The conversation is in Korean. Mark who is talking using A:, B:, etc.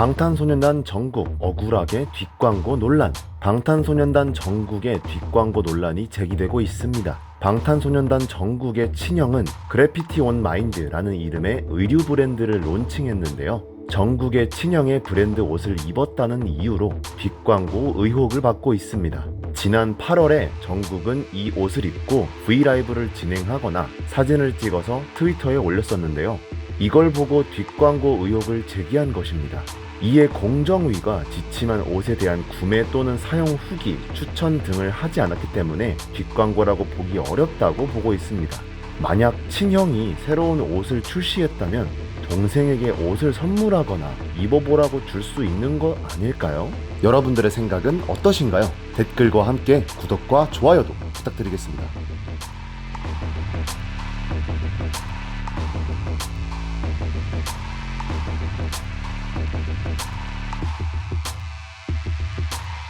A: 방탄소년단 정국 억울하게 뒷광고 논란. 방탄소년단 정국의 뒷광고 논란이 제기되고 있습니다. 방탄소년단 정국의 친형은 그래피티 온 마인드라는 이름의 의류 브랜드를 론칭했는데요. 정국의 친형의 브랜드 옷을 입었다는 이유로 뒷광고 의혹을 받고 있습니다. 지난 8월에 정국은 이 옷을 입고 브이라이브를 진행하거나 사진을 찍어서 트위터에 올렸었는데요. 이걸 보고 뒷광고 의혹을 제기한 것입니다. 이에 공정위가 지침한 옷에 대한 구매 또는 사용 후기, 추천 등을 하지 않았기 때문에 뒷광고라고 보기 어렵다고 보고 있습니다. 만약 친형이 새로운 옷을 출시했다면 동생에게 옷을 선물하거나 입어보라고 줄 수 있는 거 아닐까요? 여러분들의 생각은 어떠신가요? 댓글과 함께 구독과 좋아요도 부탁드리겠습니다. Thank you.